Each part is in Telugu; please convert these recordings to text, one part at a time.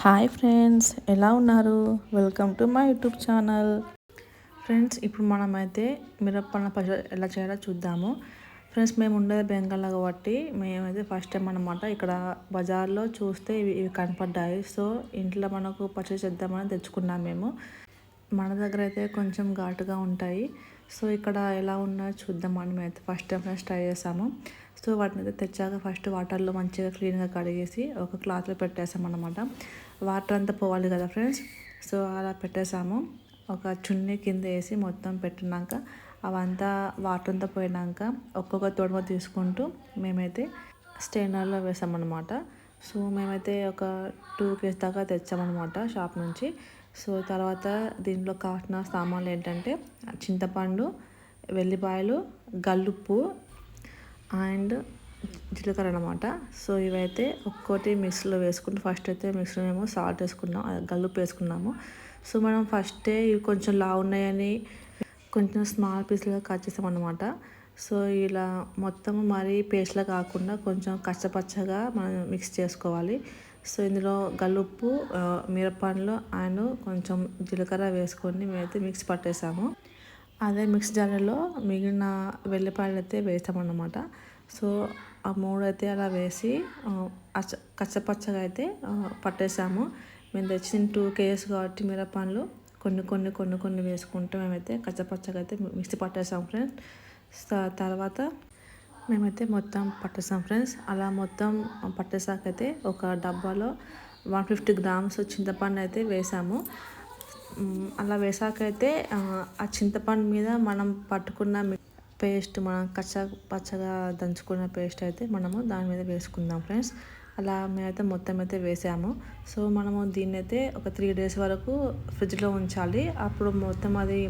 హాయ్ ఫ్రెండ్స్ ఎలా ఉన్నారు? Welcome to my YouTube channel. Friends ఇప్పుడు మనమైతే మిరప్పన్న పచ్చడి ఎలా చేయాలో చూద్దాము. ఫ్రెండ్స్ మేము ఉండేది బెంగాల్ కాబట్టి మేమైతే ఫస్ట్ టైం అనమాట ఇక్కడ బజార్లో చూస్తే ఇవి ఇవి కనపడ్డాయి. సో ఇంట్లో మనకు పచ్చడి చేద్దామని తెచ్చుకున్నాం మేము. మన దగ్గర అయితే కొంచెం ఘాటుగా ఉంటాయి. సో ఇక్కడ ఎలా ఉన్నాయో చూద్దామని అయితే ఫస్ట్ టైం ఫ్రెండ్స్ ట్రై చేసాము. సో వాటిని అయితే తెచ్చాక ఫస్ట్ వాటర్లో మంచిగా క్లీన్గా కడిగేసి ఒక క్లాత్లో పెట్టేసాం అనమాట వాటర్ అంతా పోవాలి కదా ఫ్రెండ్స్? సో అలా పెట్టేసాము ఒక చున్నీ కింద వేసి మొత్తం పెట్టినాక అవంతా వాటర్ అంతా పోయినాక ఒక్కొక్క తొడమ తీసుకుంటూ మేమైతే స్టెయినర్లో వేసామన్నమాట. సో మేమైతే ఒక టూ కేజీ దాకా తెచ్చామన్నమాట షాప్ నుంచి. సో తర్వాత దీంట్లో కావాల్సిన సామాన్లు ఏంటంటే చింతపండు వెల్లిపాయలు గల్లుప్పు అండ్ జీలకర్ర అనమాట సో ఇవైతే ఒక్కోటి మిక్స్లో వేసుకుంటూ ఫస్ట్ అయితే మిక్స్లో మేము సాల్ట్ వేసుకున్నాం గల్లుప్పు వేసుకున్నాము. సో మనం ఫస్టే ఇవి కొంచెం లా ఉన్నాయని కొంచెం స్మాల్ పీస్లుగా కట్ చేసాం అనమాట సో ఇలా మొత్తం మరీ పేస్ట్లా కాకుండా కొంచెం కచ్చపచ్చగా మనం మిక్స్ చేసుకోవాలి. సో ఇందులో గల్లుప్పు మిరపండ్లు అండ్ కొంచెం జీలకర్ర వేసుకొని మేమైతే మిక్స్ పట్టేసాము. అదే మిక్స్ జార్లో మిగిలిన వెల్లిపాయలు అయితే వేస్తామన్నమాట. సో ఆ మూడు అయితే అలా వేసి కచ్చపచ్చగా అయితే పట్టేసాము. మేము తెచ్చిన టూ కేజెస్ కాబట్టి మిరపండ్లు కొన్ని కొన్ని కొన్ని కొన్ని వేసుకుంటూ మేమైతే కచ్చపచ్చగా అయితే మిక్సీ పట్టేసాం ఫ్రెండ్స్. తర్వాత మేమైతే మొత్తం పట్టేసాం ఫ్రెండ్స్. అలా మొత్తం పట్టేసాకైతే ఒక డబ్బాలో వన్ ఫిఫ్టీ గ్రామ్స్ చింతపండు అయితే వేసాము. అలా వేసాకైతే ఆ చింతపండు మీద మనం పట్టుకున్న పేస్ట్ మనం కచ్చ పచ్చగా దంచుకున్న పేస్ట్ అయితే మనము దాని మీద వేసుకుందాం ఫ్రెండ్స్. అలా మేమైతే మొత్తం అయితే వేసాము. సో మనము దీన్ని అయితే ఒక త్రీ డేస్ వరకు ఫ్రిడ్జ్లో ఉంచాలి. అప్పుడు మొత్తం అది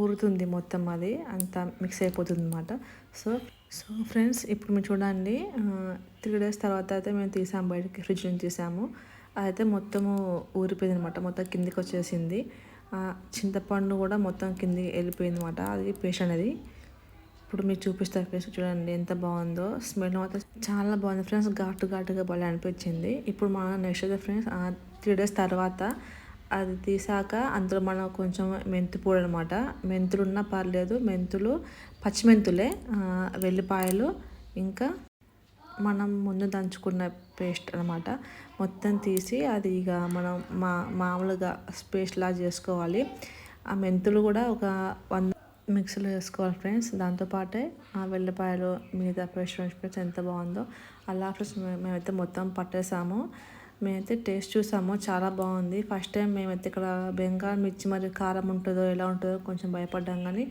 ఊరుతుంది మొత్తం అది అంతా మిక్స్ అయిపోతుంది అనమాట సో సో ఫ్రెండ్స్ ఇప్పుడు మీరు చూడండి త్రీ డేస్ తర్వాత అయితే మేము తీసాము బయటకి ఫ్రిడ్జ్ నుంచి తీసాము. అదైతే మొత్తము ఊరిపోయింది అనమాట మొత్తం కిందికి వచ్చేసింది చింతపండు కూడా మొత్తం కిందికి వెళ్ళిపోయింది అనమాట అది పేస్ట్ అనేది. ఇప్పుడు మీరు చూపిస్తారు ఫ్రెండ్స్ చూడండి ఎంత బాగుందో. స్మెల్ మాత్రం చాలా బాగుంది. ఫ్రెండ్స్ ఘాటు ఘాటుగా భలే అనిపించింది. ఇప్పుడు మనం నెక్స్ట్ అయితే ఫ్రెండ్స్ త్రీ డేస్ తర్వాత అది తీసాక అందులో మనం కొంచెం మెంతి అనమాట మెంతులు ఉన్నా పర్లేదు. మెంతులు పచ్చిమెంతులే వెల్లిపాయలు ఇంకా మనం ముందు దంచుకున్న పేస్ట్ అనమాట మొత్తం తీసి అది ఇక మనం మా మామూలుగా పేస్ట్లా చేసుకోవాలి. ఆ మెంతులు కూడా ఒక వంద మిక్సీలో వేసుకోవాలి ఫ్రెండ్స్. దాంతోపాటే ఆ వెల్లిపాయలు మిగతా పేస్ట్ పేస్ట్ ఎంత బాగుందో అలా ఫ్రెండ్స్ మేమైతే మొత్తం పట్టేసాము. మేమైతే టేస్ట్ చూసాము. చాలా బాగుంది. ఫస్ట్ టైం మేమైతే ఇక్కడ బెంగాల్ మిర్చి మరి కారం ఉంటుందో ఎలా ఉంటుందో కొంచెం భయపడ్డాం కానీ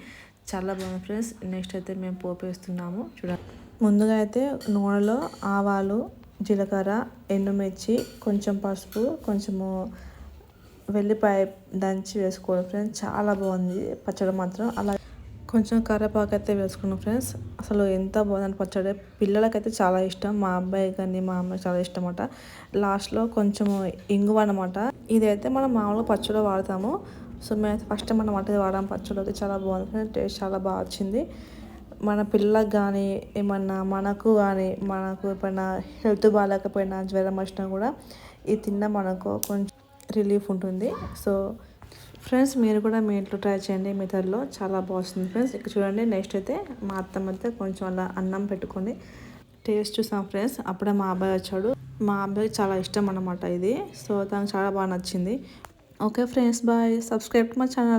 చాలా బాగుంది ఫ్రెండ్స్. నెక్స్ట్ అయితే మేము పోపేస్తున్నాము చూడాలి ముందుగా అయితే నూనెలో ఆవాలు జీలకర్ర ఎండుమిర్చి కొంచెం పసుపు కొంచెము వెల్లిపాయ దంచి వేసుకోవడం ఫ్రెండ్స్. చాలా బాగుంది. పచ్చడి మాత్రం. అలా కొంచెం కరివేపాకు అయితే వేసుకున్నాం ఫ్రెండ్స్. అసలు ఎంత బాగుందని పచ్చడి. పిల్లలకైతే చాలా ఇష్టం. మా అబ్బాయి కానీ మా అమ్మాయి చాలా ఇష్టం అనమాట లాస్ట్లో కొంచెం ఇంగువ అనమాట ఇదైతే మనం మామూలుగా పచ్చడి వాడతాము. సో మేము ఫస్ట్ టైం మనం వంటది వాడాం అయితే చాలా బాగుంది టేస్ట్ చాలా బాగా వచ్చింది. మన పిల్లలకు కానీ ఏమన్నా మనకు కానీ మనకు ఏమైనా హెల్త్ బాగాలేకపోయినా జ్వరం వచ్చినా కూడా ఇది తిన్నా మనకు కొంచెం రిలీఫ్ ఉంటుంది. సో ఫ్రెండ్స్ మీరు కూడా మీ ఇంట్లో ట్రై చేయండి. మెథడ్లో చాలా బాగుంది ఫ్రెండ్స్. ఇక్కడ చూడండి నెక్స్ట్ అయితే మా అత్తమ్మ అయితే కొంచెం అలా అన్నం పెట్టుకొని టేస్ట్ చూసాం ఫ్రెండ్స్. అప్పుడే మా అబ్బాయి వచ్చాడు. మా అబ్బాయికి చాలా ఇష్టం అనమాట ఇది. సో తనకు చాలా బాగా నచ్చింది. Okay friends bye. Subscribe to my channel.